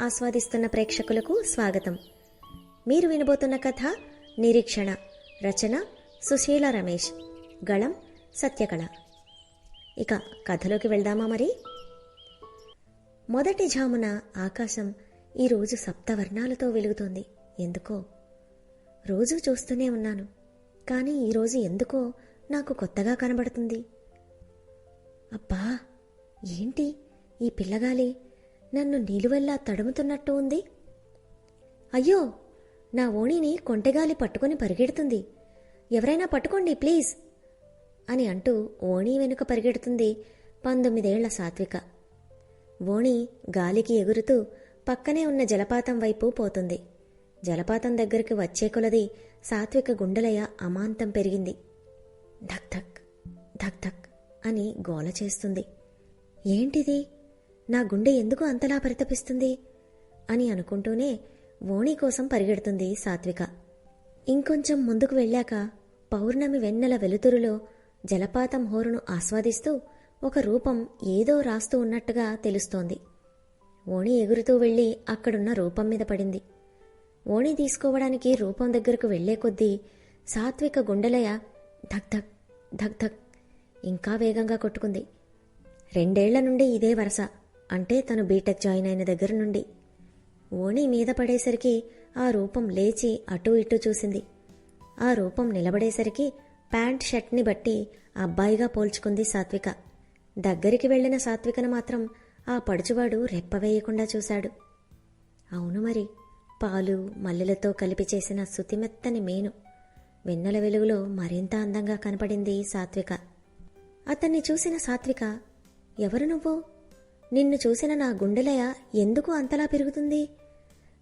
ఆస్వాదిస్తున్న ప్రేక్షకులకు స్వాగతం. మీరు వినబోతున్న కథ నిరీక్షణ రచన సుశీల రమేష్ గళం సత్యకళ. ఇక కథలోకి వెళ్దామా మరి? మొదటి జామున ఆకాశం ఈరోజు సప్తవర్ణాలతో వెలుగుతోంది. ఎందుకో? రోజూ చూస్తూనే ఉన్నాను. కానీ ఈరోజు ఎందుకో నాకు కొత్తగా కనబడుతుంది. అబ్బా! ఏంటి ఈ పిల్లగాలి నన్ను నిలువెల్లా తడుముతున్నట్టు ఉంది. అయ్యో నా ఓణిని కొంటెగాలి పట్టుకొని పరిగెడుతుంది. ఎవరైనా పట్టుకోండి ప్లీజ్ అని అంటూ ఓణి వెనుక పరిగెడుతుంది పంతొమ్మిదేళ్ళ సాత్విక. ఓణి గాలికి ఎగురుతూ పక్కనే ఉన్న జలపాతం వైపు పోతుంది. జలపాతం దగ్గరికి వచ్చే కొలది సాత్విక గుండెలయ అమాంతం పెరిగింది. ధక్ ధక్ ధక్ ధక్ అని గోల చేస్తుంది. ఏంటిది? నా గుండె ఎందుకు అంతలా పరితపిస్తుంది? అని అనుకుంటూనే ఓణి కోసం పరిగెడుతుంది సాత్విక. ఇంకొంచెం ముందుకు వెళ్ళాక పౌర్ణమి వెన్నెల వెలుతురులో జలపాతం హోరును ఆస్వాదిస్తూ ఒక రూపం ఏదో రాస్తూ ఉన్నట్టుగా తెలుస్తోంది. ఓణి ఎగురుతూ వెళ్ళి అక్కడున్న రూపం మీద పడింది. ఓణి తీసుకోవడానికి రూపం దగ్గరకు వెళ్ళే కొద్దీ సాత్విక గుండెలయ ధక్ ధక్ ధక్ ధక్ ఇంకా వేగంగా కొట్టుకుంది. రెండేళ్ళ నుండి ఇదే వరస. అంటే తను బీటెక్ జాయిన్ అయిన దగ్గర నుండి. ఓణి మీద పడేసరికి ఆ రూపం లేచి అటూ ఇటూ చూసింది. ఆ రూపం నిలబడేసరికి ప్యాంట్ షర్ట్ని బట్టి అబ్బాయిగా పోల్చుకుంది సాత్విక. దగ్గరికి వెళ్ళిన సాత్వికను మాత్రం ఆ పడుచువాడు రెప్పవేయకుండా చూశాడు. అవును మరి పాలు మల్లెలతో కలిపి చేసిన సుతిమెత్తని మేను. వెన్నెల వెలుగులో మరింత అందంగా కనపడింది సాత్విక. అతన్ని చూసిన సాత్విక ఎవరు నువ్వు? నిన్ను చూసిన నా గుండెలయ ఎందుకు అంతలా పెరుగుతుంది?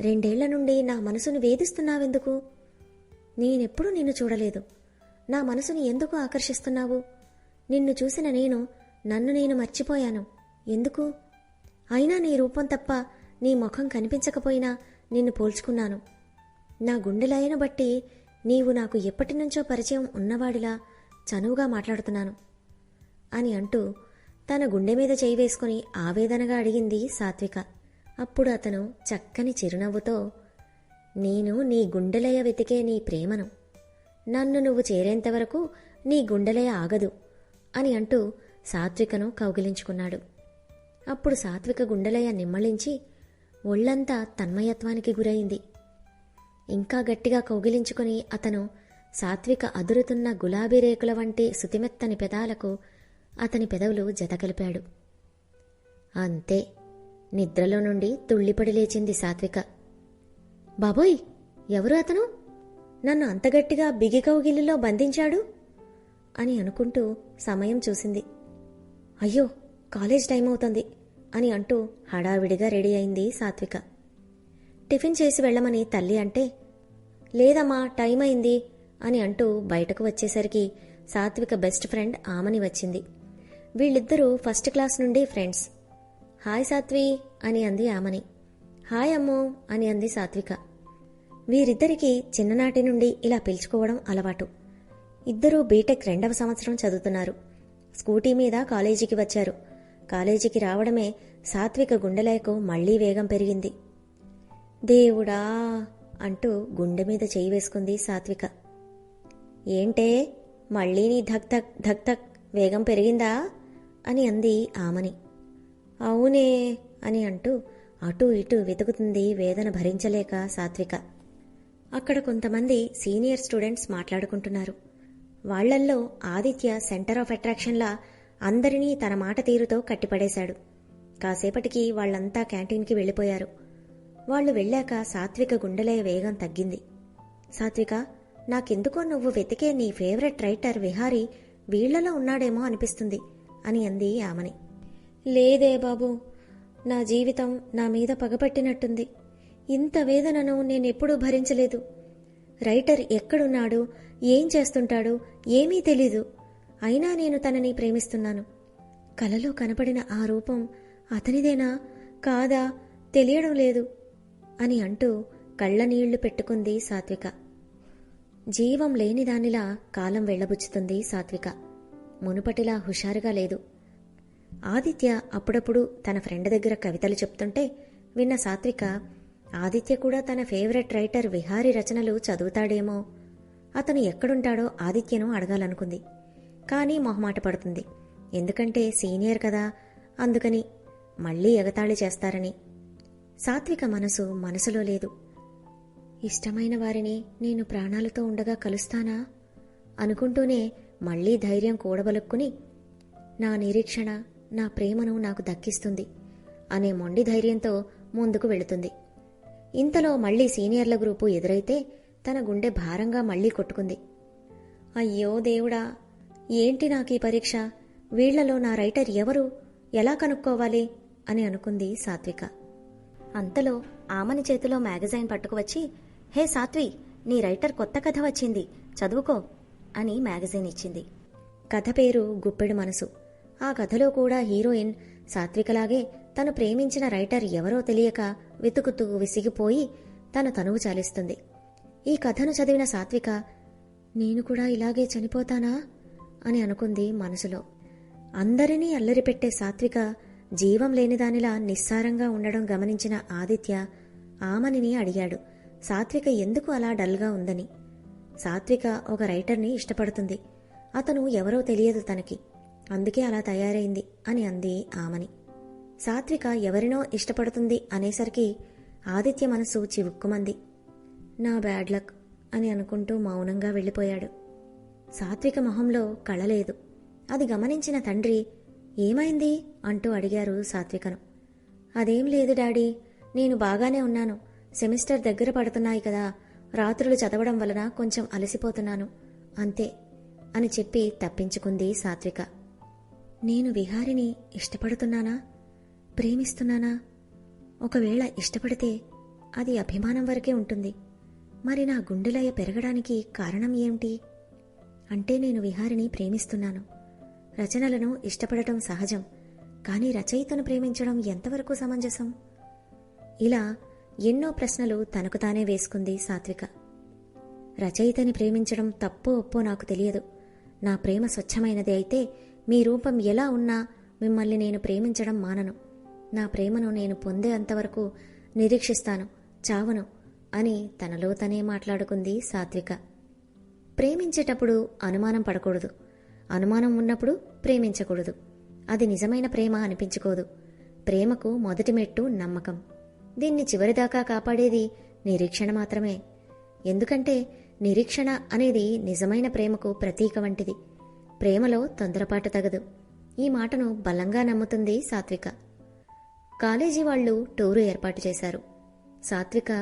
రెండేళ్ళ నుండి నా మనసును వేధిస్తున్నావెందుకు? నేనెప్పుడూ నిన్ను చూడలేదు. నా మనసుని ఎందుకు ఆకర్షిస్తున్నావు? నిన్ను చూసిన నేను నన్ను నేను మర్చిపోయాను. ఎందుకు? అయినా నీ రూపం తప్ప నీ ముఖం కనిపించకపోయినా నిన్ను పోల్చుకున్నాను. నా గుండెలయను బట్టి నీవు నాకు ఎప్పటినుంచో పరిచయం ఉన్నవాడిలా చనువుగా మాట్లాడుతున్నాను అని అంటూ తన గుండె మీద చేయి వేసుకుని ఆవేదనగా అడిగింది సాత్విక. అప్పుడు అతను చక్కని చిరునవ్వుతో నేను నీ గుండెలయ వెతికే నీ ప్రేమను. నన్ను నువ్వు చేరేంతవరకు నీ గుండెలయ ఆగదు అని అంటూ సాత్వికను కౌగిలించుకున్నాడు. అప్పుడు సాత్విక గుండెలయ నిమ్మళించి ఒళ్ళంతా తన్మయత్వానికి గురైంది. ఇంకా గట్టిగా కౌగిలించుకుని అతను సాత్విక అదురుతున్న గులాబీ రేకుల వంటి సుతిమెత్తని పెదాలకు అతని పెదవులు జతకలిపాడు అంతే నిద్రలో నుండి తుళ్ళిపడి లేచింది సాత్విక. బాబోయ్ ఎవరు అతను? నన్ను అంత గట్టిగా బంధించాడు? అని అనుకుంటూ సమయం చూసింది. అయ్యో కాలేజ్ టైం అవుతుంది అని అంటూ హడావిడిగా రెడీ అయింది సాత్విక. టిఫిన్ చేసి వెళ్ళమని తల్లి అంటే లేదమ్మా టైం అయింది అని అంటూ బయటకు వచ్చేసరికి సాత్విక బెస్ట్ ఫ్రెండ్ ఆమని వచ్చింది. వీళ్ళిద్దరూ ఫస్ట్ క్లాస్ నుండి ఫ్రెండ్స్. హాయ్ సాత్వి అని అంది ఆమని. హాయ్ అమ్మో అని అంది సాత్విక. వీరిద్దరికీ చిన్ననాటి నుండి ఇలా పిలుచుకోవడం అలవాటు. ఇద్దరూ బీటెక్ రెండవ సంవత్సరం చదువుతున్నారు. స్కూటీ మీద కాలేజీకి వచ్చారు. కాలేజీకి రావడమే సాత్విక గుండెలకు మళ్ళీ వేగం పెరిగింది. దేవుడా అంటూ గుండె మీద చేయి వేసుకుంది సాత్విక. ఏంటే? మళ్ళీ నీ ధక్ ధక్ ధక్ ధక్ వేగం పెరిగిందా? అని అంది ఆమని. అవునే అని అంటూ అటూ ఇటూ వెతుకుతుంది వేదన భరించలేక సాత్విక. అక్కడ కొంతమంది సీనియర్ స్టూడెంట్స్ మాట్లాడుకుంటున్నారు. వాళ్ళల్లో ఆదిత్య సెంటర్ ఆఫ్ అట్రాక్షన్లా అందరినీ తన మాట తీరుతో కట్టిపడేశాడు. కాసేపటికి వాళ్ళంతా క్యాంటీన్కి వెళ్ళిపోయారు. వాళ్ళు వెళ్ళాక సాత్విక గుండెలయ వేగం తగ్గింది. సాత్విక నాకెందుకో నువ్వు వెతికే నీ ఫేవరెట్ రైటర్ విహారీ వీళ్ళలో ఉన్నాడేమో అనిపిస్తుంది. అని అంది ఆమని లేదే బాబు నా జీవితం నా మీద పగపట్టినట్టుంది. ఇంత వేదనను నేనెప్పుడూ భరించలేదు. రైటర్ ఎక్కడున్నాడు ఏం చేస్తుంటాడు ఏమీ తెలీదు. అయినా నేను తనని ప్రేమిస్తున్నాను. కలలో కనపడిన ఆ రూపం అతనిదేనా? కాదా? తెలియడం లేదు అని అంటూ కళ్ళనీళ్ళు పెట్టుకుంది సాత్విక. జీవం లేనిదానిలా కాలం వెళ్ళబుచ్చుతుంది సాత్విక. మునుపటిలా హుషారుగా లేదు. ఆదిత్య అప్పుడప్పుడు తన ఫ్రెండ్ దగ్గర కవితలు చెప్తుంటే విన్న సాత్విక ఆదిత్య కూడా తన ఫేవరెట్ రైటర్ విహారీ రచనలు చదువుతాడేమో. అతను ఎక్కడుంటాడో ఆదిత్యను అడగాలనుకుంది. కానీ మొహమాట పడుతుంది. ఎందుకంటే సీనియర్ కదా అందుకని మళ్ళీ ఎగతాళి చేస్తారని. సాత్విక మనసు మనసులో లేదు. ఇష్టమైన వారిని నేను ప్రాణాలతో ఉండగా కలుస్తానా? అనుకుంటూనే మళ్ళీ ధైర్యం కూడబలుక్కుని నా నిరీక్షణ నా ప్రేమను నాకు దక్కిస్తుంది అనే మొండి ధైర్యంతో ముందుకు వెళుతుంది. ఇంతలో మళ్ళీ సీనియర్ల గ్రూపు ఎదురైతే తన గుండె భారంగా మళ్ళీ కొట్టుకుంది. అయ్యో దేవుడా ఏంటి నాకు ఈ పరీక్ష? వీళ్ళలో నా రైటర్ ఎవరు? ఎలా కనుక్కోవాలి? అని అనుకుంది సాత్విక. అంతలో ఆమని చేతిలో మ్యాగజైన్ పట్టుకువచ్చి హే సాత్వి నీ రైటర్ కొత్త కథ వచ్చింది. చదువుకో. అని మ్యాగజైన్ ఇచ్చింది. కథ పేరు గుప్పెడు మనసు. ఆ కథలో కూడా హీరోయిన్ సాత్వికలాగే తను ప్రేమించిన రైటర్ ఎవరో తెలియక వెతుకుతూ విసిగిపోయి తన తనువు చాలిస్తుంది. ఈ కథను చదివిన సాత్విక నేను కూడా ఇలాగే చనిపోతానా? అని అనుకుంది మనసులో. అందరినీ అల్లరిపెట్టే సాత్విక జీవం లేనిదానిలా నిస్సారంగా ఉండడం గమనించిన ఆదిత్య ఆమనిని అడిగాడు. సాత్విక ఎందుకు అలా డల్గా ఉందని? సాత్విక ఒక రైటర్ని ఇష్టపడుతుంది. అతను ఎవరో తెలియదు తనకి. అందుకే అలా తయారైంది అని అంది ఆమని. సాత్విక ఎవరినో ఇష్టపడుతుంది అనేసరికి ఆదిత్య మనసు చివుక్కుమంది. నా బ్యాడ్ లక్ అని అనుకుంటూ మౌనంగా వెళ్ళిపోయాడు. సాత్విక మొహంలో కళలేదు అది గమనించిన తండ్రి ఏమైంది? అంటూ అడిగారు సాత్వికను. అదేం లేదు డాడీ. నేను బాగానే ఉన్నాను. సెమిస్టర్ దగ్గర పడుతున్నాయి కదా. రాత్రులు చదవడం వలన కొంచెం అలసిపోతున్నాను. అంతే అని చెప్పి తప్పించుకుంది సాత్విక. నేను విహారిని ఇష్టపడుతున్నానా? ప్రేమిస్తున్నానా? ఒకవేళ ఇష్టపడితే అది అభిమానం వరకే ఉంటుంది. మరి నా గుండెలయ పెరగడానికి కారణం ఏమిటి? అంటే నేను విహారిని ప్రేమిస్తున్నాను. రచనలను ఇష్టపడటం సహజం. కానీ రచయితను ప్రేమించడం ఎంతవరకు సమంజసం? ఇలా ఎన్నో ప్రశ్నలు తనకు తానే వేసుకుంది సాత్విక. రచయితని ప్రేమించడం తప్పో ఒప్పో నాకు తెలియదు. నా ప్రేమ స్వచ్ఛమైనది అయితే మీ రూపం ఎలా ఉన్నా మిమ్మల్ని నేను ప్రేమించడం మానను. నా ప్రేమను నేను పొందే అంతవరకు నిరీక్షిస్తాను చావను అని తనలో తనే మాట్లాడుకుంది సాత్విక. ప్రేమించేటప్పుడు అనుమానం పడకూడదు. అనుమానం ఉన్నప్పుడు ప్రేమించకూడదు. అది నిజమైన ప్రేమ అనిపించుకోదు. ప్రేమకు మొదటి మెట్టు నమ్మకం. దీన్ని చివరిదాకా కాపాడేది నిరీక్షణ మాత్రమే. ఎందుకంటే నిరీక్షణ అనేది నిజమైన ప్రేమకు ప్రతీక వంటిది. ప్రేమలో తొందరపాటు తగదు. ఈ మాటను బలంగా నమ్ముతుంది సాత్విక. కాలేజీ వాళ్ళు టూరు ఏర్పాటు చేశారు. సాత్విక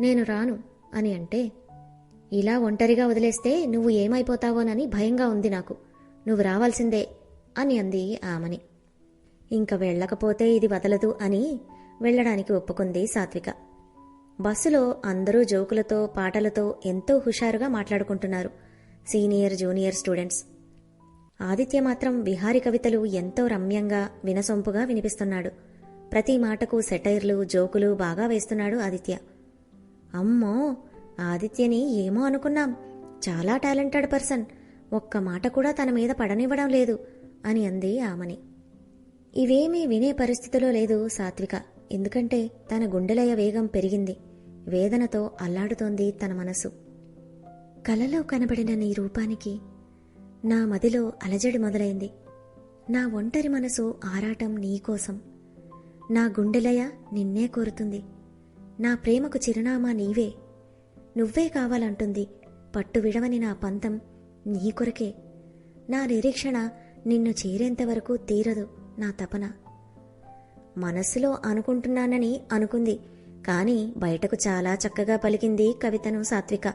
నేను రాను అని అంటే ఇలా ఒంటరిగా వదిలేస్తే నువ్వు ఏమైపోతావోనని భయంగా ఉంది నాకు. నువ్వు రావాల్సిందే అని అంది ఆమని. ఇంక వెళ్ళకపోతే ఇది వదలదు అని వెళ్ళడానికి ఒప్పుకుంది సాత్విక. బస్సులో అందరూ జోకులతో పాటలతో ఎంతో హుషారుగా మాట్లాడుకుంటున్నారు. Senior junior students. ఆదిత్య మాత్రం విహారి కవితలు ఎంతో రమ్యంగా వినసొంపుగా వినిపిస్తున్నాడు. ప్రతి మాటకు సెటైర్లు జోకులు బాగా వేస్తున్నాడు ఆదిత్య. అమ్మో! ఆదిత్యని ఏమో అనుకున్నాం. చాలా టాలెంటెడ్ పర్సన్. ఒక్క మాట కూడా తన మీద పడనివ్వడం లేదు అని అంది ఆమని. ఇవేమీ వినే పరిస్థితిలో లేదు సాత్విక. ఎందుకంటే తన గుండెలయ వేగం పెరిగింది. వేదనతో అల్లాడుతోంది తన మనసు. కలలో కనబడిన నీ రూపానికి నా మదిలో అలజడి మొదలైంది. నా ఒంటరి మనసు ఆరాటం నీకోసం నా గుండెలయ నిన్నే కోరుతుంది. నా ప్రేమకు చిరునామా నీవే. నువ్వే కావాలంటుంది. పట్టు విడవని నా పంతం నీ కొరకే. నా నిరీక్షణ నిన్ను చేరేంతవరకు తీరదు నా తపన. మనస్సులో అనుకుంటున్నానని అనుకుంది. కాని బయటకు చాలా చక్కగా పలికింది కవితను సాత్విక.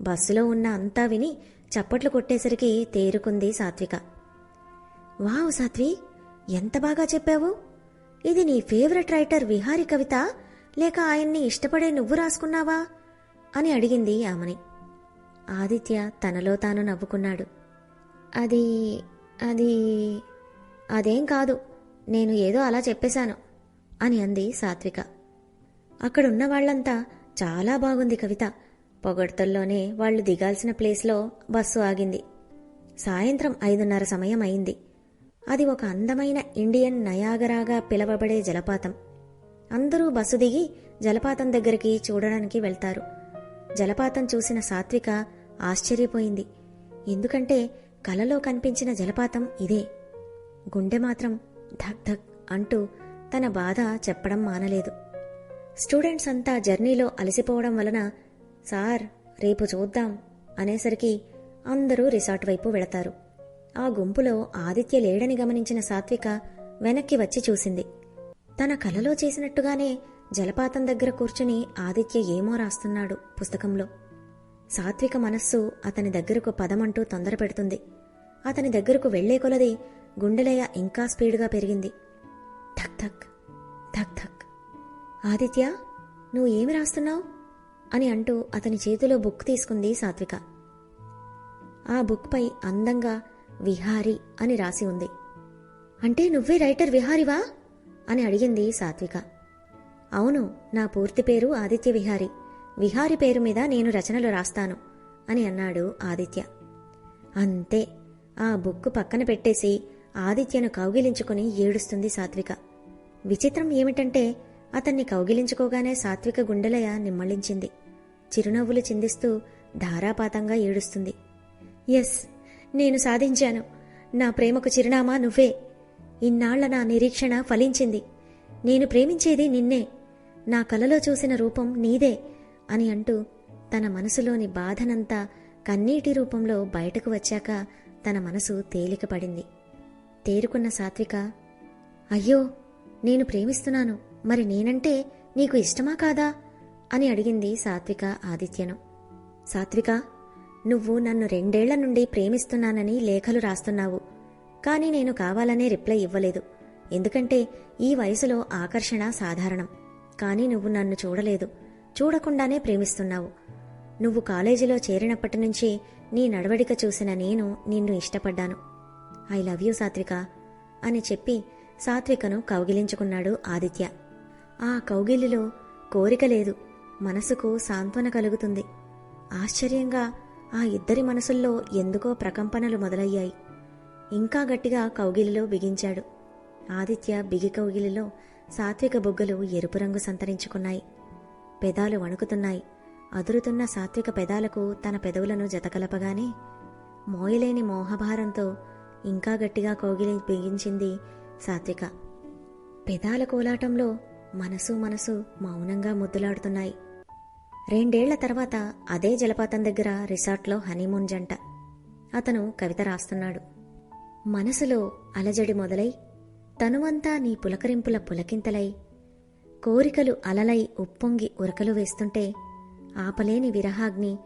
బస్సులో ఉన్న అంతా విని చప్పట్లు కొట్టేసరికి తేరుకుంది సాత్విక. వావ్ సాత్వి ఎంత బాగా చెప్పావు. ఇది నీ ఫేవరెట్ రైటర్ విహారి కవిత. లేక ఆయన్ని ఇష్టపడే నువ్వు రాసుకున్నావా? అని అడిగింది ఆమెని ఆదిత్య తనలో తాను నవ్వుకున్నాడు. అది అది అదేం కాదు. నేను ఏదో అలా చెప్పేశాను అని అంది సాత్విక. అక్కడున్న వాళ్ళంతా చాలా బాగుంది కవిత. పొగడ్తల్లోనే వాళ్ళు దిగాల్సిన ప్లేస్లో బస్సు ఆగింది. సాయంత్రం ఐదున్నర సమయం అయింది. అది ఒక అందమైన ఇండియన్ నయాగరాగా పిలవబడే జలపాతం. అందరూ బస్సు దిగి జలపాతం దగ్గరికి చూడడానికి వెళ్తారు. జలపాతం చూసిన సాత్విక ఆశ్చర్యపోయింది. ఎందుకంటే కలలో కనిపించిన జలపాతం ఇదే. గుండె మాత్రం ధక్ ధక్ అంటూ తన బాధ చెప్పడం మానలేదు. స్టూడెంట్స్ అంతా జర్నీలో అలసిపోవడం వలన సార్ రేపు చూద్దాం అనేసరికి అందరూ రిసార్ట్ వైపు వెళతారు. ఆ గుంపులో ఆదిత్య లేడని గమనించిన సాత్విక వెనక్కి వచ్చి చూసింది. తన కలలో చేసినట్టుగానే జలపాతం దగ్గర కూర్చుని ఆదిత్య ఏమో రాస్తున్నాడు పుస్తకంలో. సాత్విక మనస్సు అతని దగ్గరకు పదమంటూ తొందర పెడుతుంది అతని దగ్గరకు వెళ్ళే కొలది గుండెలయ ఇంకా స్పీడ్గా పెరిగింది. ధక్ ధక్ ధక్ ధక్ ఆదిత్య నువ్వు ఏమి రాస్తున్నావు? అని అంటూ అతని చేతిలో బుక్ తీసుకుంది సాత్విక. ఆ బుక్పై అందంగా విహారి అని రాసి ఉంది. అంటే నువ్వే రైటర్ విహారివా? అని అడిగింది సాత్విక. అవును నా పూర్తి పేరు ఆదిత్య విహారి. విహారి పేరు మీద నేను రచనలు రాస్తాను అని అన్నాడు ఆదిత్య. అంతే ఆ బుక్ పక్కన పెట్టేసి ఆదిత్యను కౌగిలించుకుని ఏడుస్తుంది సాత్విక. విచిత్రం ఏమిటంటే అతన్ని కౌగిలించుకోగానే సాత్విక గుండెలయ నిమ్మళించింది. చిరునవ్వులు చిందిస్తూ ధారాపాతంగా ఏడుస్తుంది. ఎస్ నేను సాధించాను. నా ప్రేమకు చిరునామా నువ్వే. ఇన్నాళ్ళ నా నిరీక్షణ ఫలించింది. నేను ప్రేమించేది నిన్నే. నా కలలో చూసిన రూపం నీదే అని అంటూ తన మనసులోని బాధనంతా కన్నీటి రూపంలో బయటకు వచ్చాక తన మనసు తేలికపడింది. తేరుకున్న సాత్విక అయ్యో నేను ప్రేమిస్తున్నాను మరి నేనంటే నీకు ఇష్టమా కాదా? అని అడిగింది సాత్విక ఆదిత్యను. సాత్విక నువ్వు నన్ను రెండేళ్ళ నుండి ప్రేమిస్తున్నానని లేఖలు రాస్తున్నావు కానీ నేను కావాలనే రిప్లై ఇవ్వలేదు. ఎందుకంటే ఈ వయసులో ఆకర్షణ సాధారణం. కానీ నువ్వు నన్ను చూడలేదు చూడకుండానే ప్రేమిస్తున్నావు. నువ్వు కాలేజీలో చేరినప్పటి నుంచి నీ నడవడిక చూసిన నేను నిన్ను ఇష్టపడ్డాను. ఐ లవ్ యూ సాత్విక అని చెప్పి సాత్వికను కౌగిలించుకున్నాడు ఆదిత్య. ఆ కౌగిలిలో కోరిక లేదు. మనసుకు సాంత్వన కలుగుతుంది. ఆశ్చర్యంగా ఆ ఇద్దరి మనసుల్లో ఎందుకో ప్రకంపనలు మొదలయ్యాయి. ఇంకా గట్టిగా కౌగిలిలో బిగించాడు. ఆదిత్య బిగి కౌగిలిలో సాత్విక బుగ్గలు ఎరుపు రంగు సంతరించుకున్నాయి. పెదాలు వణుకుతున్నాయి. అదురుతున్న సాత్విక పెదాలకు తన పెదవులను జతకలపగానే మోయలేని మోహభారంతో ఇంకా గట్టిగా కౌగిలి బిగించింది సాత్విక. పెదాల కోలాటంలో మనసు మనసు మౌనంగా ముద్దులాడుతున్నాయి. రెండేళ్ళ తర్వాత అదే జలపాతం దగ్గర రిసార్ట్లో హనీమూన్ జంట. అతను కవిత రాస్తున్నాడు. మనసులో అలజడి మొదలై తనువంతా నీ పులకరింపుల పులకింతలై కోరికలు అలలై ఉప్పొంగి ఉరకలు వేస్తుంటే ఆపలేని విరహాగ్ని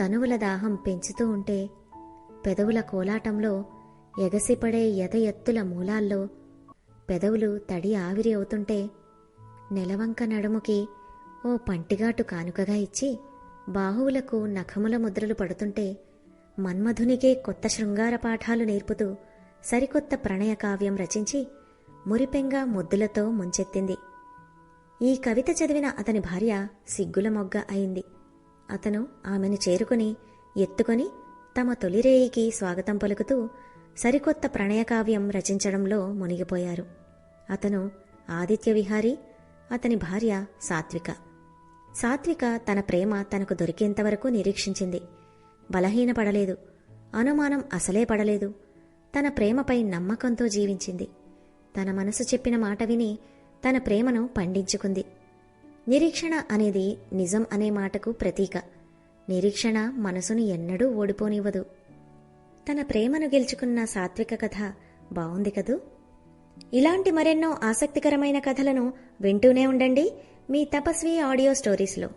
తనువుల దాహం పెంచుతూ ఉంటే పెదవుల కోలాటంలో ఎగసిపడే ఎద ఎత్తుల మూలాల్లో పెదవులు తడి ఆవిరి అవుతుంటే నెలవంక నడుముకి ఓ పంటిగాటు కానుకగా ఇచ్చి బాహువులకు నఖముల ముద్రలు పడుతుంటే మన్మధునికే కొత్త శృంగార పాఠాలు నేర్పుతూ సరికొత్త ప్రణయ కావ్యం రచించి మురిపెంగా ముద్దులతో ముంచెత్తింది. ఈ కవిత చదివిన అతని భార్య సిగ్గుల మొగ్గ అయింది. అతను ఆమెను చేరుకుని ఎత్తుకొని తమ తొలిరేయికి స్వాగతం పలుకుతూ సరికొత్త ప్రణయకావ్యం రచించడంలో మునిగిపోయారు. అతను ఆదిత్య విహారీ అతని భార్య సాత్విక. సాత్విక తన ప్రేమ తనకు దొరికేంతవరకు నిరీక్షించింది. బలహీనపడలేదు అనుమానం అసలే పడలేదు. తన ప్రేమపై నమ్మకంతో జీవించింది. తన మనసు చెప్పిన మాట విని తన ప్రేమను పండించుకుంది. నిరీక్షణ అనేది నిజం అనే మాటకు ప్రతీక. నిరీక్షణ మనసును ఎన్నడూ ఓడిపోనివ్వదు. తన ప్రేమను గెలుచుకున్న సాత్విక కథ బావుంది కదూ? ఇలాంటి మరెన్నో ఆసక్తికరమైన కథలను వింటూనే ఉండండి మీ తపస్వి ఆడియో స్టోరీస్లో.